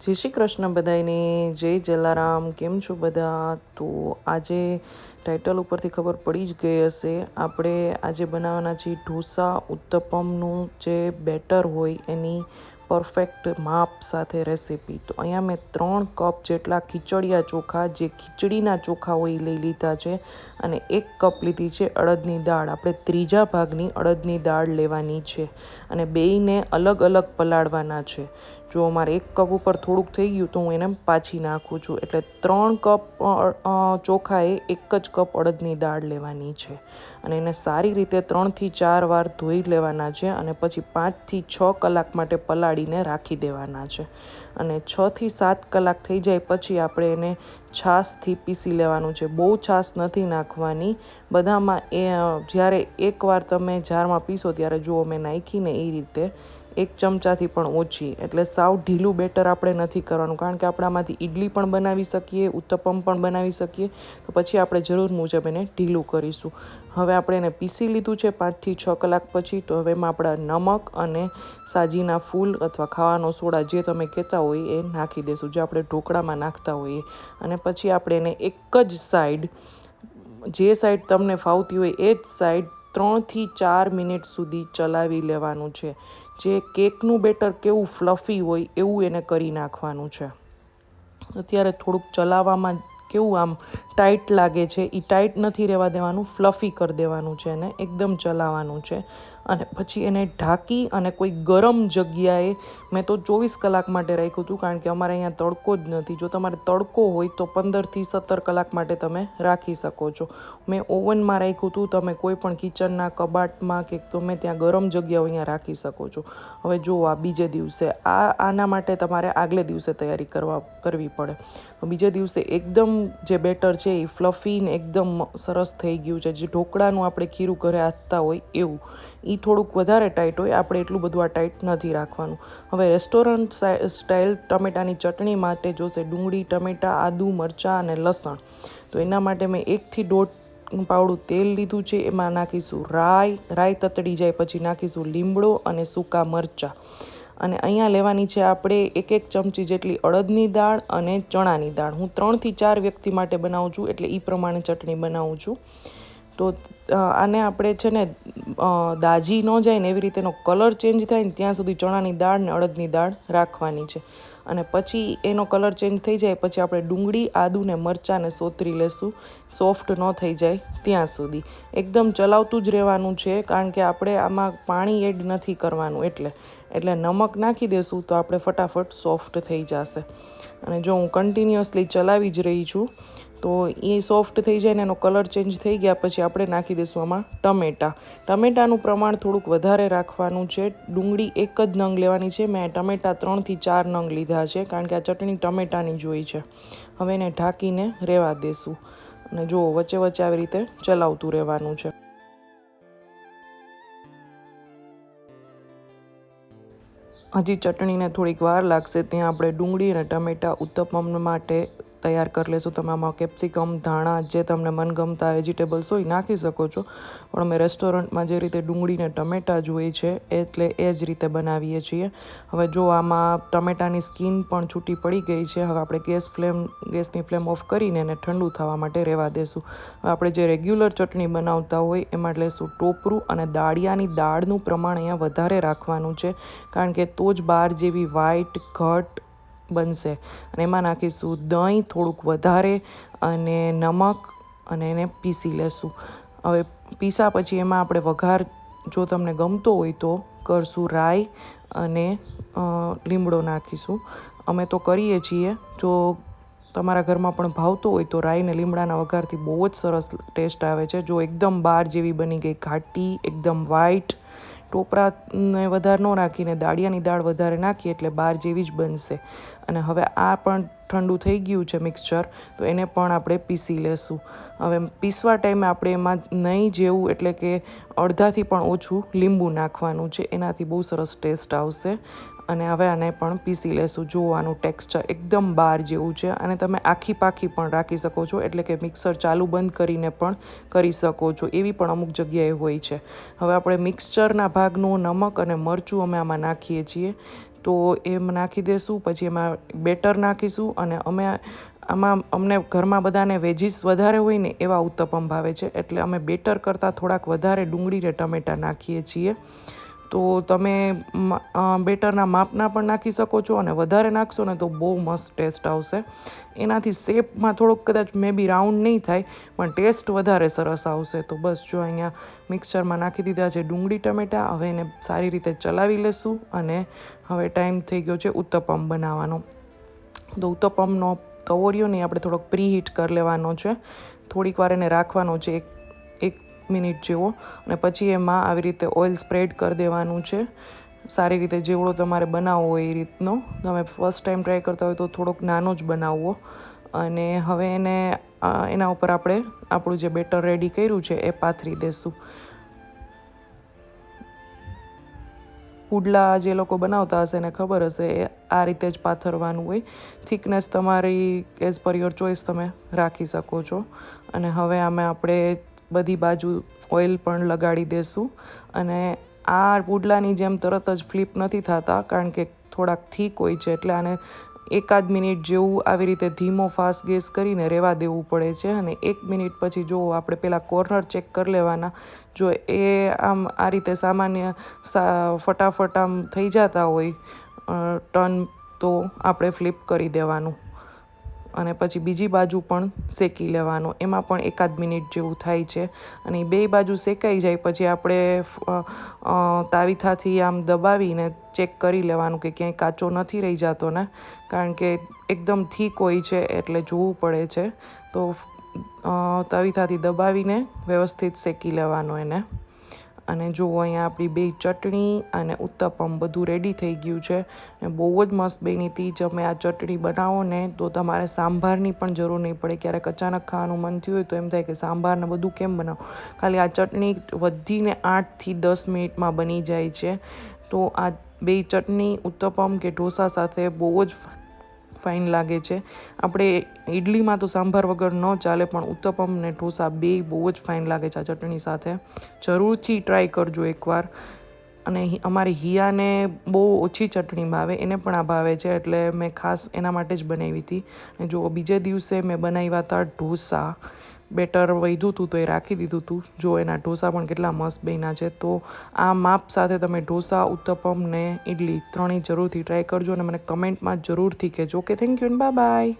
જય શ્રી કૃષ્ણ બધાને જય જલારામ, કેમ છો બધા? તો આજે ટાઇટલ ઉપરથી ખબર પડી જ ગઈ હશે. આપણે આજે બનાવવાના છીએ ઢોસા ઉત્તપમનું જે બેટર હોય એની પરફેક્ટ માપ સાથે રેસીપી તો અહીંયા મેં ત્રણ કપ જેટલા ખીચડિયા ચોખા, જે ખીચડીના ચોખા હોય એ લઈ લીધા છે અને એક કપ લીધી છે અડદની દાળ. આપણે ત્રીજા ભાગની અડદની દાળ લેવાની છે અને બેયને અલગ અલગ પલાળવાના છે. જો મારે એક કપ ઉપર થોડુંક થઈ ગયું તો હું એને પાછી નાખું છું. એટલે ત્રણ કપ ચોખાએ એક જ કપ અડદની દાળ લેવાની છે. અને એને સારી રીતે ત્રણથી ચાર વાર ધોઈ લેવાના છે અને પછી પાંચથી છ કલાક માટે પલાળીને રાખી દેવાના છે. અને છથી સાત કલાક થઈ જાય પછી આપણે એને છાશથી પીસી લેવાનું છે. બહુ છાશ નથી નાખવાની. બધામાં એ જ્યારે એકવાર તમે જારમાં પીસો ત્યારે જુઓ મેં નાખીને એ રીતે એક ચમચાથી પણ ઓછી. એટલે સાવ ઢીલું બેટર આપણે નથી કરવાનું. કારણ કે આપણામાંથી ઇડલી પણ બનાવી શકીએ, ઉત્તપમ પણ બનાવી શકીએ. તો પછી આપણે જરૂર મુજબ એને ઢીલું કરીશું. હવે આપણે એને પીસી લીધું છે પાંચથી છ કલાક પછી. તો હવે એમાં આપણા નમક અને સાજીના ફૂલ અથવા ખાવાનો સોડા જે તમે કહેતા હોય એ નાખી દેશું, જે આપણે ઢોકળામાં નાખતા હોઈએ. અને પછી આપણે એને એક જ સાઈડ જે સાઈડ તમને ફાવતી હોય એ જ સાઈડ ત્રણથી ચાર મિનિટ સુધી ચલાવી લેવાનું છે. જે કેકનું બેટર કેવું ફ્લફી હોય એવું એને કરી નાખવાનું છે. અત્યારે થોડુંક ચલાવવામાં કેવું આમ ટાઈટ લાગે છે એ ટાઈટ નથી રહેવા દેવાનું ફ્લફી કરી દેવાનું છે એને, એકદમ ચલાવવાનું છે. અને પછી એને ઢાંકી અને કોઈ ગરમ જગ્યાએ મેં તો ચોવીસ કલાક માટે રાખ્યું હતું, કારણ કે અમારે અહીંયા તડકો જ નથી. જો તમારે તડકો હોય તો પંદરથી સત્તર કલાક માટે તમે રાખી શકો છો. મેં ઓવનમાં રાખ્યું હતું, તમે કોઈ પણ કિચનના, કબાટમાં કે ગમે ત્યાં ગરમ જગ્યાઓ અહીંયા રાખી શકો છો. હવે જુઓ આ બીજે દિવસે, આ, આના માટે તમારે આગલે દિવસે તૈયારી કરવા, કરવી પડે. તો બીજે દિવસે એકદમ જે બેટર છે એ ફ્લફીને એકદમ સરસ થઈ ગયું છે. જે ઢોકળાનું આપણે ખીરું ઘરે આપતા હોય એવું એ થોડુંક વધારે ટાઈટ હોય, આપણે એટલું બધું આ ટાઈટ નથી રાખવાનું. હવે રેસ્ટોરન્ટ સ્ટાઇલ ટમેટાની ચટણી માટે જોશે ડુંગળી, ટમેટાં, આદુ, મરચાં અને લસણ. તો એના માટે મેં એકથી દોઢ પાવડું તેલ લીધું છે, એમાં નાખીશું રાઈ રાઈ તતડી જાય પછી નાખીશું લીમડો અને સૂકા મરચાં. અને અહીંયા લેવાની છે આપણે એક એક ચમચી જેટલી અડદની દાળ અને ચણાની દાળ. હું ત્રણથી ચાર વ્યક્તિ માટે બનાવું છું, એટલે એ પ્રમાણે ચટણી બનાવું છું. તો આને આપણે છે ને દાજી ન જાય ને એવી રીતે એનો કલર ચેન્જ થાય ને ત્યાં સુધી ચણાની દાળ ને અડદની દાળ રાખવાની છે. અને પછી એનો કલર ચેન્જ થઈ જાય પછી આપણે ડુંગળી, આદુ ને મરચાંને સોતરી લેશું. સોફ્ટ ન થઈ જાય ત્યાં સુધી. એકદમ ચલાવતું જ રહેવાનું છે કારણ કે આપણે આમાં પાણી એડ નથી કરવાનું એટલે. એટલે નમક નાખી દેશું તો આપણે ફટાફટ સોફ્ટ થઈ જશે. અને જો હું કન્ટિન્યુઅસલી ચલાવી જ રહી છું તો એ સોફ્ટ થઈ જાય ને એનો કલર ચેન્જ થઈ ગયા પછી આપણે નાખી દઈશું આમાં ટમેટાં. ટમેટાનું પ્રમાણ થોડુંક વધારે રાખવાનું છે. ડુંગળી એક જ નંગ લેવાની છે. મેં ટમેટાં ત્રણથી ચાર નંગ લીધા છે કારણ કે આ ચટણી ટમેટાની જોઈ છે. હવે એને ઢાંકીને રહેવા દેશું. અને જુઓ, વચ્ચે વચ્ચે આવી રીતે ચલાવતું રહેવાનું છે. હજી ચટણીને થોડીક વાર લાગશે. ત્યાં આપણે ડુંગળી અને ટમેટાં ઉત્તપમ માટે તૈયાર કરી લેશું. તમે આમાં કેપ્સિકમ, ધાણા, જે તમને મનગમતા વેજીટેબલ્સ હોય નાખી શકો છો. પણ અમે રેસ્ટોરન્ટમાં જે રીતે ડુંગળીને ટમેટાં જોઈએ છે, એટલે એ જ રીતે બનાવીએ છીએ. હવે જો આમાં ટમેટાની સ્કીન પણ છૂટી પડી ગઈ છે, હવે આપણે ગેસ ફ્લેમ, ગેસની ફ્લેમ ઓફ કરીને એને ઠંડુ થવા માટે રહેવા દેશું. હવે આપણે જે રેગ્યુલર ચટણી બનાવતા હોય એમાં લેશું ટોપરું અને દાળિયાની દાળનું પ્રમાણ અહીંયા વધારે રાખવાનું છે. કારણ કે તો જ બાર જેવી વ્હાઈટ ઘટ બનશે. અને એમાં નાખીશું દહીં થોડુંક વધારે અને નમક અને એને પીસી લેશું. હવે પીસા પછી એમાં આપણે વઘાર જો તમને ગમતો હોય તો કરશું રાઈ અને લીમડો નાખીશું. અમે તો કરીએ છીએ. જો તમારા ઘરમાં પણ ભાવતો હોય તો રાઈને લીમડાના વઘારથી બહુ જ સરસ ટેસ્ટ આવે છે. જો એકદમ બાર જેવી બની ગઈ, ઘાટી, એકદમ વ્હાઈટ ટોપરાને વધારે ન રાખીને દાળિયાની દાળ વધારે નાખીએ એટલે બાર જેવી જ બનશે. અને હવે આ પણ ઠંડુ થઈ ગયું છે મિક્સચર તો એને પણ આપણે પીસી લેશું. હવે પીસવા ટાઈમે આપણે એમાં નહીં જેવું, એટલે કે અડધાથી પણ ઓછું લીંબુ નાખવાનું છે. એનાથી બહુ સરસ ટેસ્ટ આવશે. અને હવે આને પણ પીસી લેશું. જોવાનું ટેક્સચર એકદમ બાર જેવું છે. અને તમે આખી પાખી પણ રાખી શકો છો, એટલે કે મિક્સર ચાલુ બંધ કરીને પણ કરી શકો છો. એવી પણ અમુક જગ્યાએ હોય છે. હવે આપણે મિક્સચરના ભાગનું નમક અને મરચું અમે આમાં નાખીએ છીએ. તો એમ નાખી દઈશું પછી એમાં બેટર નાખીશું અને અમે આમાં અમને ઘરમાં બધાને વેજીસ વધારે હોય ને એવા ઉત્તપમ ભાવે છે. એટલે અમે બેટર કરતાં થોડાક વધારે ડુંગળી ને ટમેટાં નાખીએ છીએ. તો તમે બેટરના માપના પણ નાખી શકો છો અને વધારે નાખશો ને તો બહુ મસ્ત ટેસ્ટ આવશે. એનાથી શેપમાં થોડોક કદાચ મે બી રાઉન્ડ નહીં થાય, પણ ટેસ્ટ વધારે સરસ આવશે. તો બસ જો અહીંયા મિક્સરમાં નાખી દીધા છે ડુંગળી, ટમેટાં, હવે એને સારી રીતે ચલાવી લેશું અને હવે ટાઈમ થઈ ગયો છે ઉત્તપમ બનાવવાનો. તો ઉત્તપમનો તવોરિયો ને આપણે થોડોક પ્રીહીટ કરી લેવાનો છે. થોડીક વાર એને રાખવાનો છે, એક એક મિનિટ જેવો અને પછી એમાં આવી રીતે ઓઇલ સ્પ્રેડ કરી દેવાનું છે. સારી રીતે જેવડો તમારે બનાવવો એ રીતનો. તમે ફર્સ્ટ ટાઈમ ટ્રાય કરતા હોય તો થોડોક નાનો જ બનાવવો. અને હવે એને એના ઉપર આપણે આપણું જે બેટર રેડી કર્યું છે એ પાથરી દેશું. પુડલા જે લોકો બનાવતા હશે એને ખબર હશે, એ આ રીતે જ પાથરવાનું હોય. થિકનેસ તમારી એઝ પર યોર ચોઈસ તમે રાખી શકો છો. અને હવે આમાં આપણે બધી બાજુ ઓઇલ પણ લગાડી દેશું. અને આ પુડલાની જેમ તરત જ ફ્લિપ નથી થતા, કારણ કે થોડાક થીક હોય છે, એટલે આને એકાદ મિનિટ જેવું આવી રીતે ધીમો ફાસ્ટ ગેસ કરીને રહેવા દેવું પડે છે. અને એક મિનિટ પછી જો આપણે પહેલાં કોર્નર ચેક કરી લેવાના, જો એ આમ આ રીતે સામાન્ય ફટાફટ આમ થઈ જતા હોય ટર્ન તો આપણે ફ્લિપ કરી દેવાનું. અને પછી બીજી બાજુ પણ શેકી લેવાનો. એમાં પણ એકાદ મિનિટ જેવું થાય છે. અને બે બાજુ શેકાઈ જાય, પછી આપણે તાવીથાથી આમ દબાવીને ચેક કરી લેવાનું કે ક્યાંય કાચો નથી રહી જતો ને. કારણ કે એકદમ થીક હોય છે એટલે જોવું પડે છે. તો તવીથાથી દબાવીને વ્યવસ્થિત શેકી લેવાનો એને. અને જો અહીંયા આપણી બે ચટણી અને ઉત્તપમ બધું રેડી થઈ ગયું છે ને બહુ જ મસ્ત બની હતી. તમે આ ચટણી બનાવો ને તો તમારે સાંભારની પણ જરૂર નહીં પડે. ક્યારેક અચાનક ખાવાનું મન થયું હોય તો એમ થાય કે સાંભારને બધું કેમ બનાવો? ખાલી આ ચટણી વધીને આઠથી દસ મિનિટમાં બની જાય છે. તો આ બે ચટણી, ઉત્તપમ કે ઢોસા સાથે બહુ જ ફાઇન લાગે છે. આપણે ઇડલીમાં તો સાંભાર વગર ન ચાલે, પણ ઉત્તપમ ને ઢોસા બે બહુ જ ફાઇન લાગે છે આ ચટણી સાથે. જરૂરથી ટ્રાય કરજો એકવાર. અને અમારી હિયાને બહુ ઓછી ચટણી ભાવે, એને પણ આ ભાવે છે, એટલે મેં ખાસ એના માટે જ બનાવી હતી. અને જો બીજે દિવસે મેં બનાવ્યા હતા ઢોસા. બેટર વધ્યું હતું તો એ રાખી દીધું હતું જો એના ઢોસા પણ કેટલા મસ્ત બન્યા છે, તો આ માપ સાથે તમે ઢોસા, ઉત્તપમ ને ઇડલી ત્રણેય જરૂરથી ટ્રાય કરજો અને મને કમેન્ટમાં જરૂરથી કહેજો. કે થેન્ક યુ બાય બાય